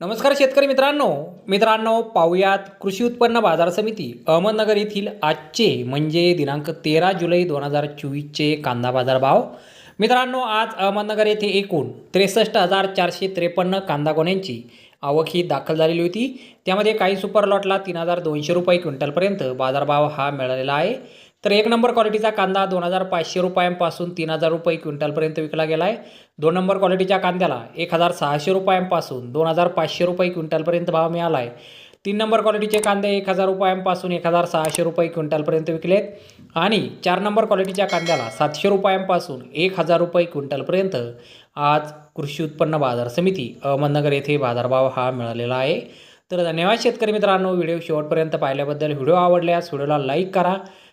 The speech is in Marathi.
नमस्कार शेतकरी मित्रांनो. मित्रांनो पाहुयात कृषी उत्पन्न बाजार समिती अहमदनगर येथील आजचे म्हणजे दिनांक तेरा जुलै दोन हजार चोवीसचे कांदा बाजार भाव मित्रांनो आज अहमदनगर येथे एकूण त्रेसष्ट हजार चारशे त्रेपन्न कांदा गोण्यांची आवक ही दाखल झालेली होती. त्यामध्ये काही सुपर लॉटला तीन हजार दोनशे रुपये क्विंटलपर्यंत बाजारभाव हा मिळालेला आहे. तर एक नंबर क्वालिटीचा कांदा दोन हजार पाचशे रुपयांपासून तीन हजार रुपये क्विंटलपर्यंत विकला गेला आहे दोन नंबर क्वालिटीच्या कांद्याला एक हजार सहाशे रुपयांपासून दोन हजार पाचशे रुपये क्विंटलपर्यंत भाव मिळाला आहे तीन नंबर क्वालिटीचे कांदे एक हजार रुपयांपासून एक हजार सहाशे रुपये क्विंटलपर्यंत विकलेत. आणि चार नंबर क्वालिटीच्या कांद्याला सातशे रुपयांपासून एक हजार रुपये क्विंटलपर्यंत आज कृषी उत्पन्न बाजार समिती अहमदनगर येथे बाजारभाव हा मिळालेला आहे. तर धन्यवाद शेतकरी मित्रांनो व्हिडिओ शेवटपर्यंत पाहिल्याबद्दल व्हिडिओ आवडल्यास व्हिडिओला लाईक करा.